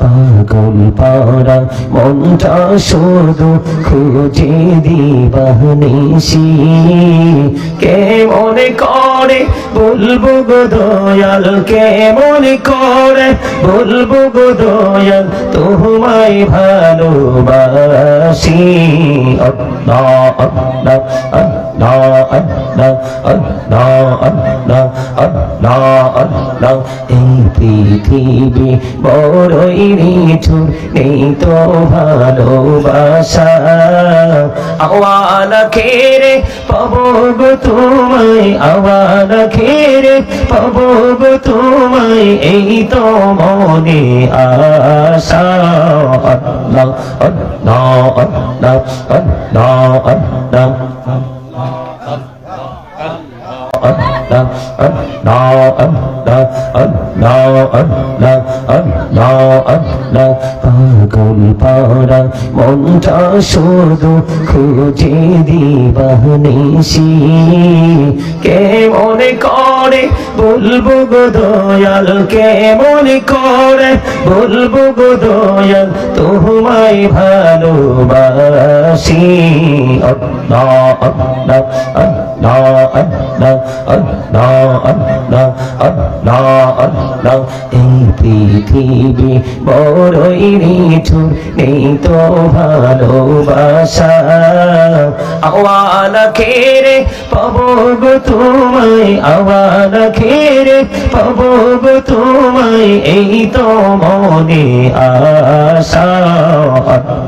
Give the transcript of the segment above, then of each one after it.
পাগল পারা মনটা শুধু খুঁজে দিবানিসি কে মনে করে? বলব গো দয়াল, কে মনে করে? বলব গো দয়াল, তোমায় ভালোবাসি। আল্লাহ আল্লাহ আল্লাহ। এই পৃথিবী বড়ই নিচু নেই তো ভালোবাসা আওয়াল খেরে পাবগ তোমায় আওয়াল খেরে পাবগ তোমায় এই তো মনে আশা না না না না না না পাগল পারা মনটা শুধু খুঁজে দিবানিসি কে মনে করে বলব গো দয়াল, কে মনে করে বলব গো তোমায় ভালোবাসি। আল্লাহ আল্লাহ আল্লাহ আল্লাহ আল্লাহ আল্লাহ আল্লাহ আল্লাহ এই পৃথিবী বড়ই নিঠুর নেই তো ভালোবাসা আওয়ালা খেরে পাবো গো তোমায় আওয়ালা খেরে পাবো তোমায় এই তো মনে আশা।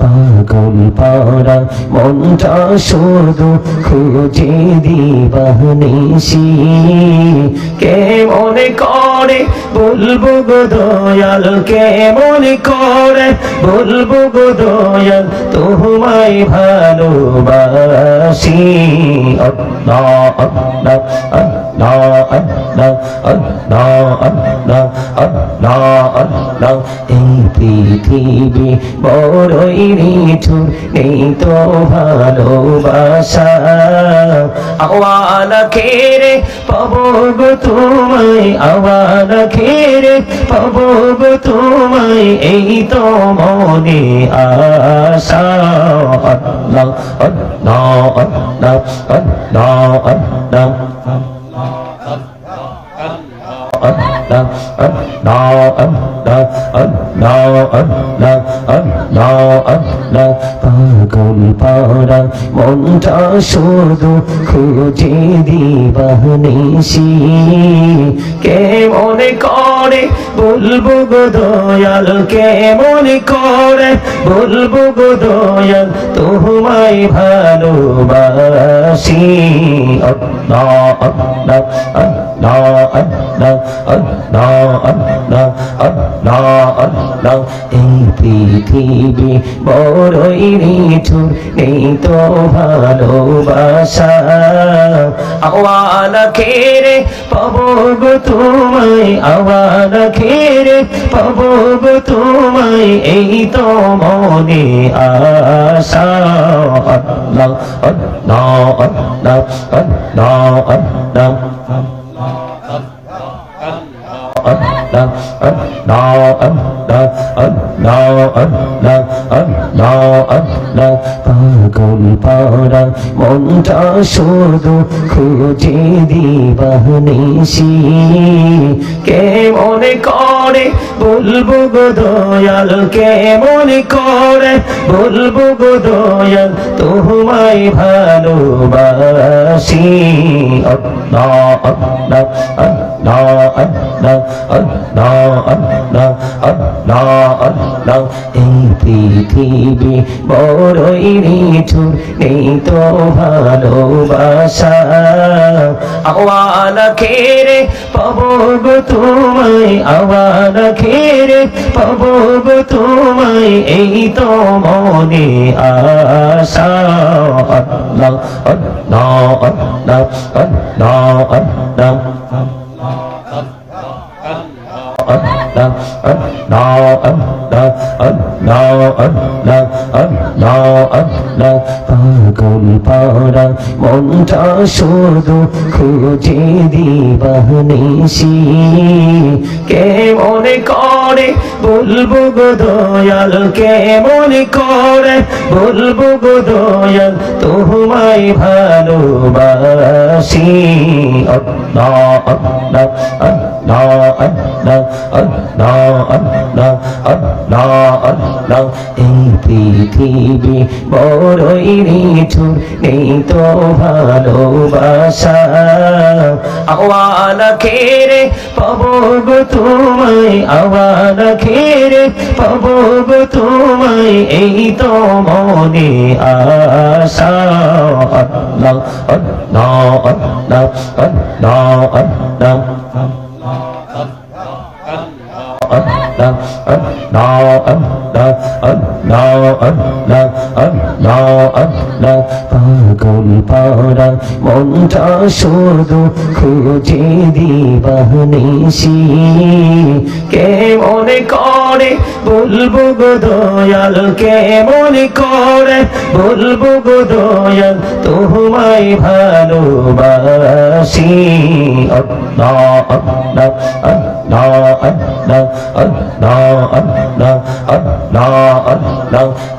পাগল পারা মনটা শুধু খুঁজে দিবানিসি কে মনে করে বলব গো দয়াল কে মনে করে বলব গো দয়াল, তোমায় ভালোবাসি। আল্লাহ আল্লাহ এই পৃথিবী বড়ই নিচু নেই তো ভালোবাসা আওয়াল খেরে পাবগ তোমায় আওয়াল খেরে পাবগ তোমায় এই তো মনে আশা। অন্য অন্য অন্য মনটা শুধু খুঁজে দিবানিসি কে মনে করে বলব গো দয়াল কে মনে করে? বলব গো দয়াল, তোমায় ভালোবাসি। এই পৃথিবী বড়ই নেই তো ভালোবাসা। আওয়ালা খেরে পাবো গো তোমায়, আওয়ালা খেরে পাবো তোমায় এই তো মনে আশা আল্লাহ আল্লাহ আল্লাহ আল্লাহ আল্লাহ আল্লাহ আল্লাহ আল্লাহ আল্লাহ আল্লাহ আল্লাহ আল্লাহ, পাগল পারা মনটা শুধু খুঁজে দিবানিসি কে মনে করে? বলব গো কে মনে করে? বলব গো তোমায় ভালোবাসি। আল্লাহ, এই পৃথিবী বড়ই নিঠুর নেই তো ভালোবাসা আওয়ালা খেরে পাবো তোমায় আওয়ালা খেরে পাবো তোমায় এই তো মনে আশা আল্লাহ আল্লাহ আল্লাহ আল্লাহ Allah Allah Allah পাগল পারা মনটা শুধু খুঁজে দিবানিসি কে মনে করে বলব গো দয়াল কে মনে করে বলব গো দয়াল, তোমায় ভালোবাসি। আল্লাহ এই পৃথিবী বড়ই নিচু নেই তো ভালোবাসা। আওয়াল খেরে পাবগ তোমায় আওয়াল খেরে পাবগ তোমায় এই তো মনে আশা। না না না না না পাগল পারা মনটা শুধু খুঁজে দিবানিসি কে মনে করে বলব গো দয়াল, কে মনে করে বলব গো দয়াল তোমায় ভালোবাসি আল্লাহ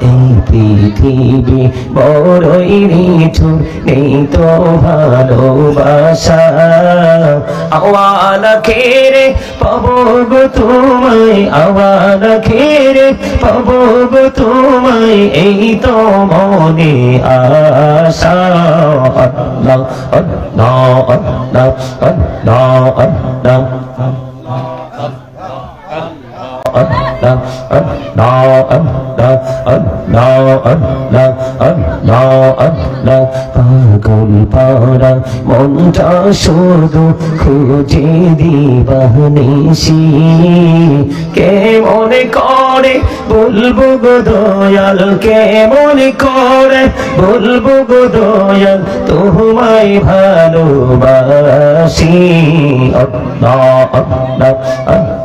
এই পৃথিবী বড়ই নিচু নেই তো ভালোবাসা আওয়াল খেরে পাবগ তোমায় আওয়াল খেরে পাবগ তোমায় এই তো মনে আশা অন্য অন্য অন্য অন্য পাগল পারা মনটা শুধু খুঁজে দিবানিসি কে মনে করে বলব গো দয়াল কে মনে করে বলব গো দয়াল তোমায় ভালোবাসি আল্লাহ আল্লাহ আল্লাহ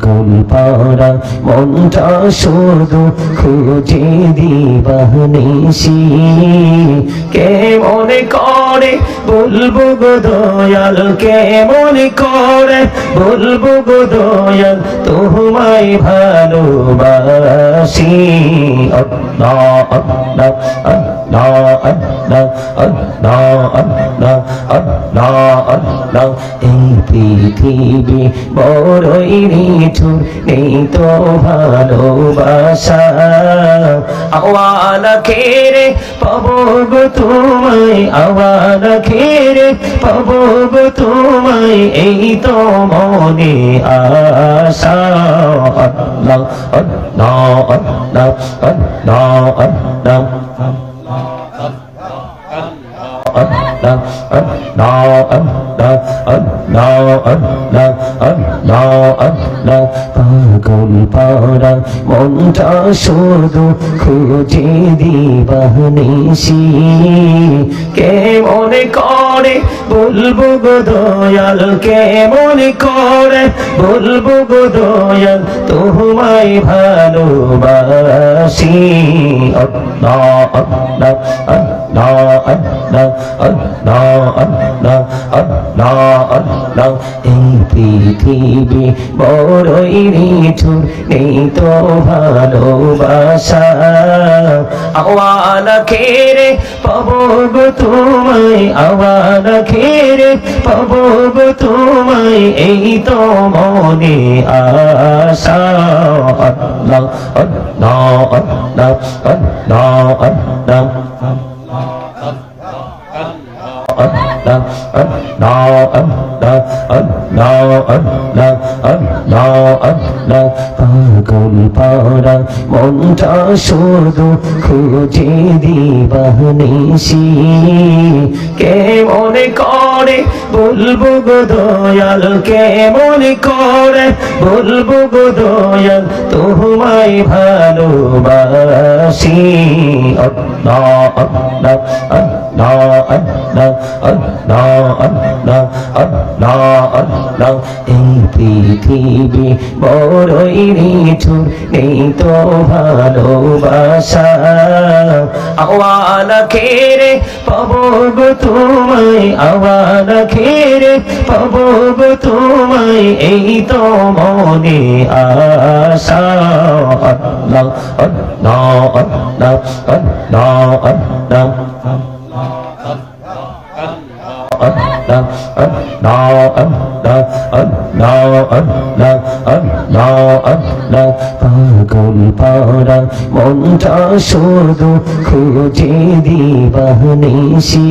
পাগল পারা মনটা শুধু খুঁজে দিবানিসি কে মনে করে? বলব গো দয়াল, কে মনে করে? বলব গো দয়াল, তোমায় ভালোবাসি। আল্লাহ আল্লাহ এই পৃথিবী বড়ই নিঠুর নেই তো ভালোবাসা। আওয়ালা খেরে, পাবো গো তোমায়, আওয়ালা খেরে, পাবো তোমায়, এই তো মনে আশা। আল্লাহ আল্লাহ আল্লাহ আল্লাহ আল্লাহ মনটা শুধু খুঁজে দিবানিসি কে মনে করে বলব গো দয়াল কে মনে করে বলব গো দয়াল, তোমায় ভালোবাসি। আল্লাহ আল্লাহ আল্লাহ আল্লাহ আল্লাহ আল্লাহ আল্লাহ আল্লাহ, এই পৃথিবী বড়ই নিঠুর, নেই তো ভালোবাসা। আওয়ালা খেরে পাবো গো তোমায় আওয়ালা খেরে পাবো গো তোমায় এই তো মনে আশা আল্লাহ আল্লাহ আল্লাহ আল্লাহ আল্লাহ Allah, Allah, Allah, Allah, Allah, Allah, পাগল পারা মনটা শুধু খুঁজে দিবানিসি কে মনে করে বলব গো দয়াল কে মনে করে বলব গো দয়াল তোমায় ভালোবাসি। আল্লাহ আল্লাহ আল্লাহ এই পৃথিবী বড়ই নিঠুর নেই তো ভালোবাসা আওয়ালা খেরে পাবো গো তোমায় আওয়ালা খেরে পাবো গো তোমায় এই তো মনে আশা। আল্লাহ আল্লাহ আল্লাহ আল্লাহ আল্লাহ Allah, Now, uh, uh, uh, now, now, now, now, now, now, now. পাগল পারা মনটা শুধু খুঁজে দিবানিসি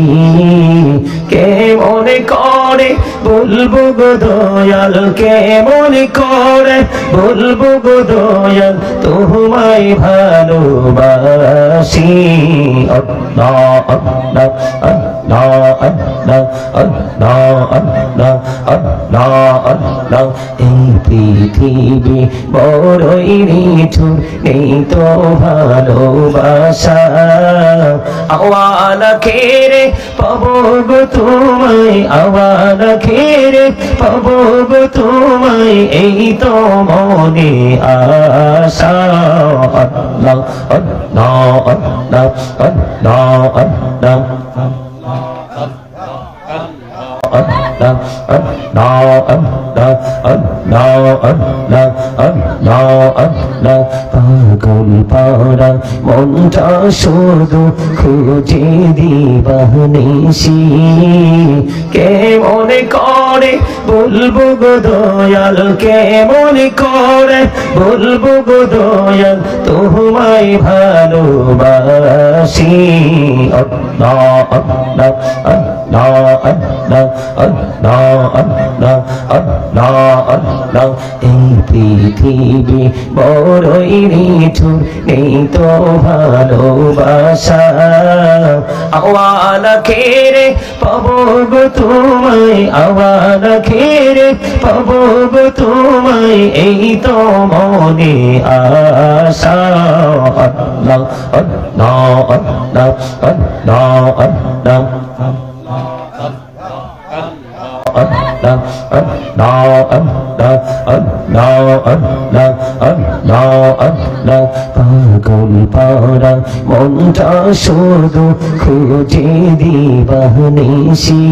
কে মনে করে? বলব গো দয়াল, কে মনে করে? বলব গো দয়াল, তোমায় ভালোবাসি। এই পৃথিবী বড়ই নিঠুর নেই তো ভালোবাসা আওয়ালা খেরে পাবো গো তোমায় আওয়ালা খেরে পাবো গো তোমায় এই তো মনে আশা আল্লাহ আল্লাহ আল্লাহ আল্লাহ আল্লাহ Allah, Allah, Allah, পাগল পারা মনটা শুধু খুঁজে দিবানিসি কে মনে করে বলব গো দয়াল? কে মনে করে বলব গো দয়াল? তোমায় ভালোবাসি। আল্লাহ আল্লাহ আল্লাহ। এই পৃথিবী বড়ই নিঠু নেই তো ভালোবাসা। আওয়াল খেরে পাবগ তোমায়, আওয়াল খেরে পাবগ তোমায়, এই তো মনে আশা। না না না না না। পাগল পারা মনটা শুধু খুঁজে দিবানিসি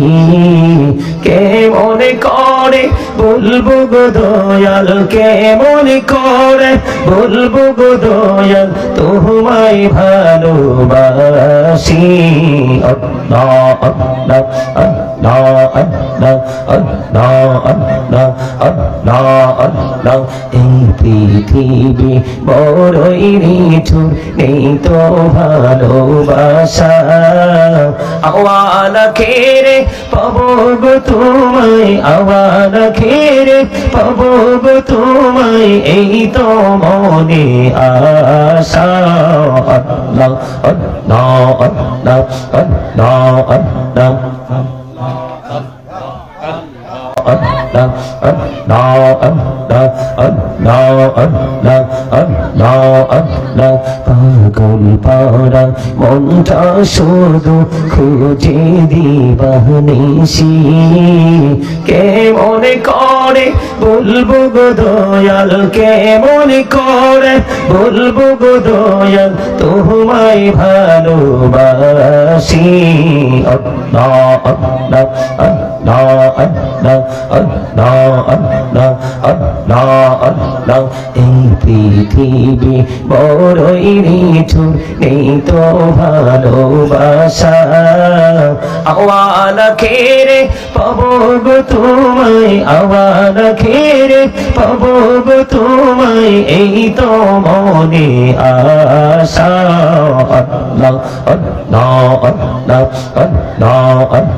কে মনে করে বলব গো দয়াল কে মনে করে বলব গো দয়াল তোমায় ভালোবাসি আল্লাহ আল্লাহ এই পৃথিবী বড়ই নিঠুর নেই তো ভালোবাসা। আওয়ালা খেরে পাবো গো তোমায় আওয়ালা খেরে পাবো তোমায় এই তো মনে আশা। আল্লাহ আল্লাহ আল্লাহ আল্লাহ আল্লাহ। no no Now. no Now. পাগল পারা মনটা শুধু খুঁজে দিবানিসি কে মনে করে? বলব গো দয়াল, কে মনে করে? বলব গো দয়াল, তোমায় ভালোবাসি। এই পৃথিবী বড়ই নিঠুর নেই তো ভালোবাসা। আওয়ালা খেরে পাবো গো তোমায়, আওয়ালা খেরে পাবো গো তোমায়, এই তো মনে আশা। আল্লাহ আল্লাহ আল্লাহ আল্লাহ।